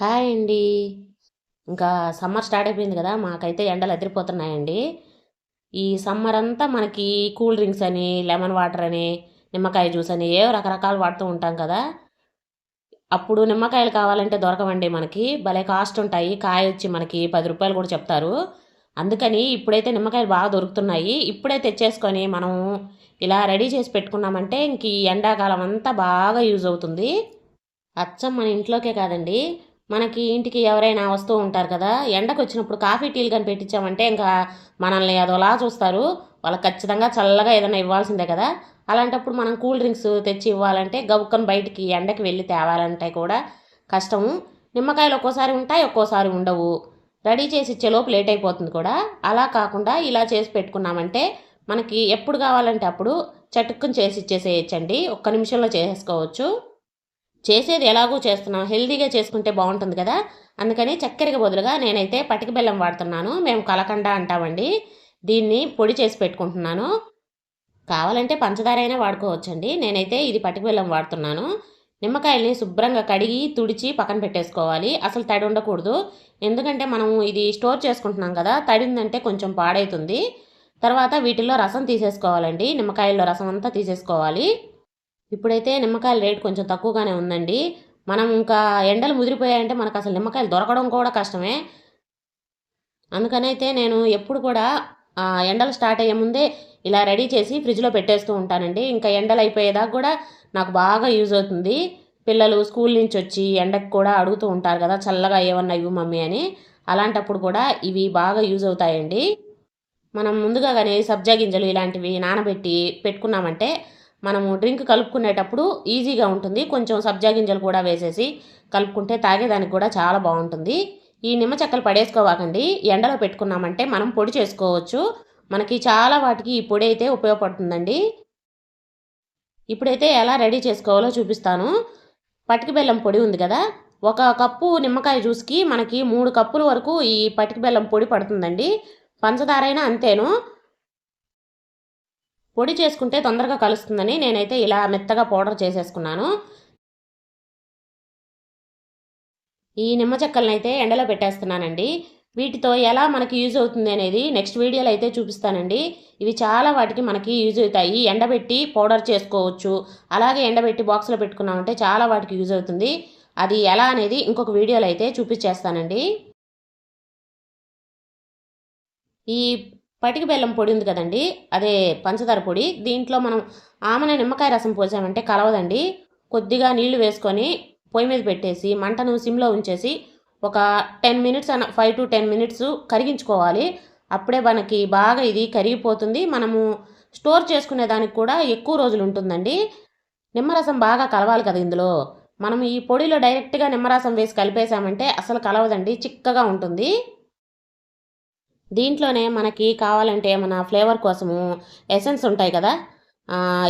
Hi అండి. ఇంకా summer start అయిపోయింది కదా మాకైతే ఎండలు అదిరిపోతున్నాయండి ఈ సమ్మర్ అంతా మనకి కూల్ డ్రింక్స్ అని లెమన్ వాటర్ అని నిమ్మకాయ జ్యూస్ అని ఏ రకరకాలు వాడుతూ ఉంటాం కదా. అప్పుడు నిమ్మకాయలు కావాలంటే దొరకవండి మనకి భలే కాస్ట్ ఉంటాయి కాయ వచ్చి మనకి పది రూపాయలు కూడా చెప్తారు. అందుకని ఇప్పుడైతే నిమ్మకాయలు బాగా దొరుకుతున్నాయి. ఇప్పుడే తెచ్చేసుకొని మనం ఇలా రెడీ చేసి పెట్టుకున్నామంటే ఇంక ఈ ఎండాకాలం అంతా బాగా యూజ్ అవుతుంది. అచ్చం మన ఇంట్లోకే కాదండి. మనకి ఇంటికి ఎవరైనా వస్తూ ఉంటారు కదా ఎండకు వచ్చినప్పుడు కాఫీ టీలు కానీ పెట్టించామంటే ఇంకా మనల్ని అదోలా చూస్తారు. వాళ్ళకి ఖచ్చితంగా చల్లగా ఏదైనా ఇవ్వాల్సిందే కదా. అలాంటప్పుడు మనం కూల్ డ్రింక్స్ తెచ్చి ఇవ్వాలంటే గబుక్కని బయటికి ఎండకి వెళ్ళి తేవాలంటే కూడా కష్టము. నిమ్మకాయలు ఒక్కోసారి ఉంటాయి ఒక్కోసారి ఉండవు. రెడీ చేసి ఇచ్చేలోపు లేట్ అయిపోతుంది కూడా. అలా కాకుండా ఇలా చేసి పెట్టుకున్నామంటే మనకి ఎప్పుడు కావాలంటే అప్పుడు చటుక్కుని చేసి ఇచ్చేసేయచ్చండి. ఒక్క నిమిషంలో చేసేసుకోవచ్చు. చేసేది ఎలాగూ చేస్తున్నాం. హెల్దీగా చేసుకుంటే బాగుంటుంది కదా. అందుకని చక్కెరకి బదులుగా నేనైతే పటిక బెల్లం వాడుతున్నాను. మేము కలకండ అంటామండి. దీన్ని పొడి చేసి పెట్టుకుంటున్నాను. కావాలంటే పంచదార అయినా వాడుకోవచ్చండి. నేనైతే ఇది పటిక బెల్లం వాడుతున్నాను. నిమ్మకాయల్ని శుభ్రంగా కడిగి తుడిచి పక్కన పెట్టేసుకోవాలి. అసలు తడి ఉండకూడదు. ఎందుకంటే మనం ఇది స్టోర్ చేసుకుంటున్నాం కదా. తడిందంటే కొంచెం పాడైతుంది. తర్వాత వీటిల్లో రసం తీసేసుకోవాలండి. నిమ్మకాయల్లో రసం అంతా తీసేసుకోవాలి. ఇప్పుడైతే నిమ్మకాయల రేట్ కొంచెం తక్కువగానే ఉందండి. మనం ఇంకా ఎండలు ముదిరిపోయాయంటే మనకు అసలు నిమ్మకాయలు దొరకడం కూడా కష్టమే. అందుకనైతే నేను ఎప్పుడు కూడా ఎండలు స్టార్ట్ అయ్యే ముందే ఇలా రెడీ చేసి ఫ్రిడ్జ్లో పెట్టేస్తూ ఉంటానండి. ఇంకా ఎండలు అయిపోయేదాకా కూడా నాకు బాగా యూజ్ అవుతుంది. పిల్లలు స్కూల్ నుంచి వచ్చి ఎండకు కూడా అడుగుతూ ఉంటారు కదా చల్లగా ఏమన్నా ఇవ్వు మమ్మీ అని. అలాంటప్పుడు కూడా ఇవి బాగా యూజ్ అవుతాయండి. మనం ముందుగా కానీ సబ్జా గింజలు ఇలాంటివి నానబెట్టి పెట్టుకున్నామంటే మనము డ్రింక్ కలుపుకునేటప్పుడు ఈజీగా ఉంటుంది. కొంచెం సబ్జా గింజలు కూడా వేసేసి కలుపుకుంటే తాగేదానికి కూడా చాలా బాగుంటుంది. ఈ నిమ్మ చెక్కలు పడేసుకోవాకండి. ఎండలో పెట్టుకున్నామంటే మనం పొడి చేసుకోవచ్చు. మనకి చాలా వాటికి ఈ పొడి అయితే ఉపయోగపడుతుందండి. ఇప్పుడైతే ఎలా రెడీ చేసుకోవాలో చూపిస్తాను. పటిక బెల్లం పొడి ఉంది కదా? ఒక కప్పు నిమ్మకాయ జ్యూస్కి మనకి మూడు కప్పుల వరకు ఈ పటిక బెల్లం పొడి పడుతుందండి. పంచదార అయినా అంతేను. పొడి చేసుకుంటే తొందరగా కలుస్తుందని నేనైతే ఇలా మెత్తగా పౌడర్ చేసేసుకున్నాను. ఈ నిమ్మ చెక్కలను అయితే ఎండలో పెట్టేస్తున్నానండి. వీటితో ఎలా మనకి యూజ్ అవుతుంది అనేది నెక్స్ట్ వీడియోలో అయితే చూపిస్తానండి. ఇవి చాలా వాటికి మనకి యూజ్ అవుతాయి. ఎండబెట్టి పౌడర్ చేసుకోవచ్చు. అలాగే ఎండబెట్టి బాక్స్లో పెట్టుకున్నామంటే చాలా వాటికి యూజ్ అవుతుంది. అది ఎలా అనేది ఇంకొక వీడియోలో అయితే చూపించేస్తానండి. ఈ పటిక బెల్లం పొడి ఉంది కదండి అదే పంచదార పొడి. దీంట్లో మనం ఆమెన నిమ్మకాయ రసం పోసామంటే కలవదండి. కొద్దిగా నీళ్ళు వేసుకొని పొయ్యి మీద పెట్టేసి మంటను సిమ్లో ఉంచేసి ఒక టెన్ మినిట్స్ అన్న ఫైవ్ టు టెన్ మినిట్స్ కరిగించుకోవాలి. అప్పుడే మనకి బాగా ఇది కరిగిపోతుంది. మనము స్టోర్ చేసుకునే దానికి కూడా ఎక్కువ రోజులు ఉంటుందండి. నిమ్మరసం బాగా కలవాలి కదా ఇందులో. మనం ఈ పొడిలో డైరెక్ట్గా నిమ్మరసం వేసి కలిపేసామంటే అసలు కలవదండి చిక్కగా ఉంటుంది. దీంట్లోనే మనకి కావాలంటే మన ఫ్లేవర్ కోసము ఎసెన్స్ ఉంటాయి కదా.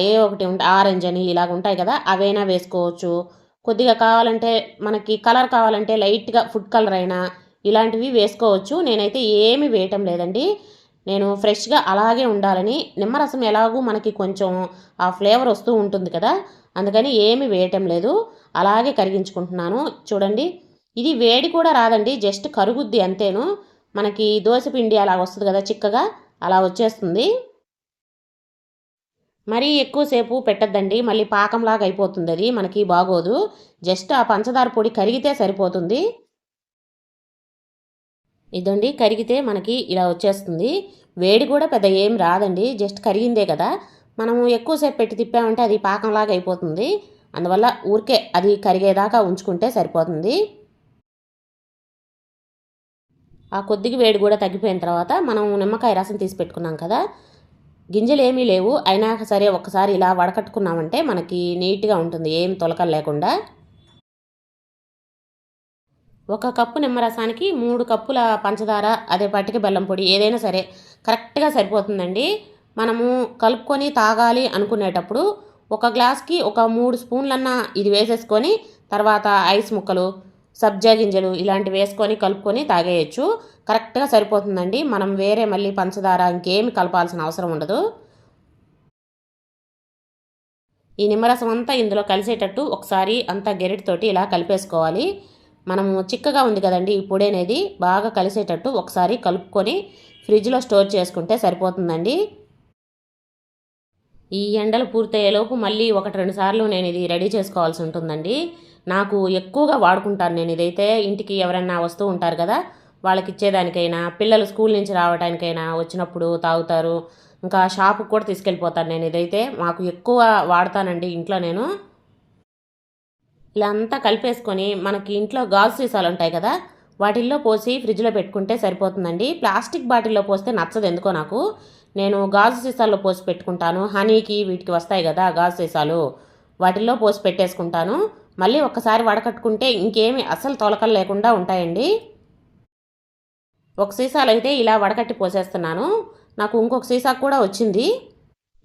ఏ ఒకటి ఉంటే ఆరెంజ్ అని ఇలాగ ఉంటాయి కదా. అవైనా వేసుకోవచ్చు. కొద్దిగా కావాలంటే మనకి కలర్ కావాలంటే లైట్గా ఫుడ్ కలర్ అయినా ఇలాంటివి వేసుకోవచ్చు. నేనైతే ఏమి వేయటం లేదండి. నేను ఫ్రెష్గా అలాగే ఉండాలని నిమ్మరసం ఎలాగూ మనకి కొంచెం ఆ ఫ్లేవర్ వస్తూ ఉంటుంది కదా. అందుకని ఏమి వేయటం లేదు. అలాగే కరిగించుకుంటున్నాను. చూడండి. ఇది వేడి కూడా రాదండి. జస్ట్ కరుగుద్ది అంతేను. మనకి దోశ పిండి అలా వస్తుంది కదా చిక్కగా అలా వచ్చేస్తుంది. మరీ ఎక్కువసేపు పెట్టద్దండి మళ్ళీ పాకంలాగా అయిపోతుంది అది మనకి బాగోదు. జస్ట్ ఆ పంచదార పొడి కరిగితే సరిపోతుంది. ఇదండి కరిగితే మనకి ఇలా వచ్చేస్తుంది. వేడి కూడా పెద్ద ఏం రాదండి జస్ట్ కరిగిందే కదా. మనము ఎక్కువసేపు పెట్టి తిప్పామంటే అది పాకంలాగా అయిపోతుంది. అందువల్ల ఊరికే అది కరిగేదాకా ఉంచుకుంటే సరిపోతుంది. ఆ కొద్దిగా వేడి కూడా తగ్గిపోయిన తర్వాత మనం నిమ్మకాయ రసం తీసి పెట్టుకున్నాం కదా గింజలు ఏమీ లేవు. అయినా సరే ఒకసారి ఇలా వడకట్టుకున్నామంటే మనకి నీట్గా ఉంటుంది ఏం తొలకలు లేకుండా. ఒక కప్పు నిమ్మరసానికి మూడు కప్పుల పంచదార అదే పట్టిక బెల్లం పొడి ఏదైనా సరే కరెక్ట్గా సరిపోతుందండి. మనము కలుపుకొని తాగాలి అనుకునేటప్పుడు ఒక గ్లాస్కి ఒక మూడు స్పూన్లన్నా ఇది వేసేసుకొని తర్వాత ఐస్ ముక్కలు సబ్జా గింజలు ఇలాంటివి వేసుకొని కలుపుకొని తాగేయచ్చు. కరెక్ట్గా సరిపోతుందండి. మనం వేరే మళ్ళీ పంచదార ఇంకేమి కలపాల్సిన అవసరం ఉండదు. ఈ నిమ్మరసం అంతా ఇందులో కలిసేటట్టు ఒకసారి అంతా గెరిటితోటి ఇలా కలిపేసుకోవాలి. మనము చిక్కగా ఉంది కదండి ఈ పొడి అనేది. బాగా కలిసేటట్టు ఒకసారి కలుపుకొని ఫ్రిడ్జ్లో స్టోర్ చేసుకుంటే సరిపోతుందండి. ఈ ఎండలు పూర్తయ్యేలోపు మళ్ళీ ఒకటి రెండు సార్లు నేను ఇది రెడీ చేసుకోవాల్సి ఉంటుందండి. నాకు ఎక్కువగా వాడుకుంటాను నేను. ఇదైతే ఇంటికి ఎవరైనా వస్తూ ఉంటారు కదా వాళ్ళకి ఇచ్చేదానికైనా పిల్లలు స్కూల్ నుంచి రావడానికైనా వచ్చినప్పుడు తాగుతారు. ఇంకా షాపుకి కూడా తీసుకెళ్ళిపోతాను నేను. ఇదైతే మాకు ఎక్కువ వాడతానండి ఇంట్లో నేను. ఇలా అంతా కలిపేసుకొని మనకి ఇంట్లో గాజు సీసాలు ఉంటాయి కదా వాటిల్లో పోసి ఫ్రిడ్జ్లో పెట్టుకుంటే సరిపోతుందండి. ప్లాస్టిక్ బాటిల్లో పోస్తే నచ్చదు ఎందుకో నాకు. నేను గాజు సీసాల్లో పోసి పెట్టుకుంటాను. హనీకి వీటికి వస్తాయి కదా గాజు సీసాలు వాటిల్లో పోసి పెట్టేసుకుంటాను. మళ్ళీ ఒక్కసారి వడకట్టుకుంటే ఇంకేమి అస్సలు తొలకలు లేకుండా ఉంటాయండి. ఒక సీసాలు అయితే ఇలా వడకట్టి పోసేస్తున్నాను. నాకు ఇంకొక సీసా కూడా వచ్చింది.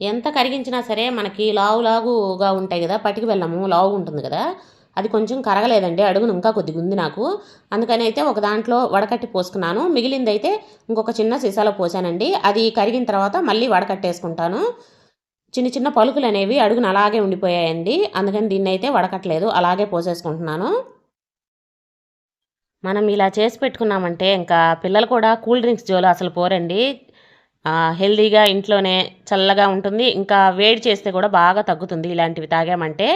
ఎంత కరిగించినా సరే మనకి లావు లాగుగా ఉంటాయి కదా పటికి వెళ్ళము లావు ఉంటుంది కదా అది కొంచెం కరగలేదండి అడుగును ఇంకా కొద్దిగా ఉంది నాకు. అందుకని అయితే ఒక దాంట్లో వడకట్టి పోసుకున్నాను. మిగిలింది అయితే ఇంకొక చిన్న సీసాలో పోసానండి. అది కరిగిన తర్వాత మళ్ళీ వడకట్టేసుకుంటాను. చిన్న చిన్న పలుకులు అనేవి అడుగున అలాగే ఉండిపోయాయండి. అందుకని దీన్ని అయితే వడకట్లేదు అలాగే పోసేసుకుంటున్నాను. మనం ఇలా చేసి పెట్టుకున్నామంటే ఇంకా పిల్లలు కూడా కూల్ డ్రింక్స్ జోలు అసలు పోరండి. హెల్దీగా ఇంట్లోనే చల్లగా ఉంటుంది. ఇంకా వేడి చేస్తే కూడా బాగా తగ్గుతుంది ఇలాంటివి తాగామంటే.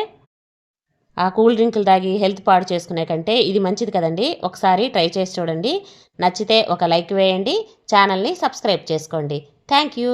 ఆ కూల్ డ్రింకులు తాగి హెల్త్ పాడు చేసుకునే కంటే ఇది మంచిది కదండి. ఒకసారి ట్రై చేసి చూడండి. నచ్చితే ఒక లైక్ వేయండి. ఛానల్ని సబ్స్క్రైబ్ చేసుకోండి. Thank you.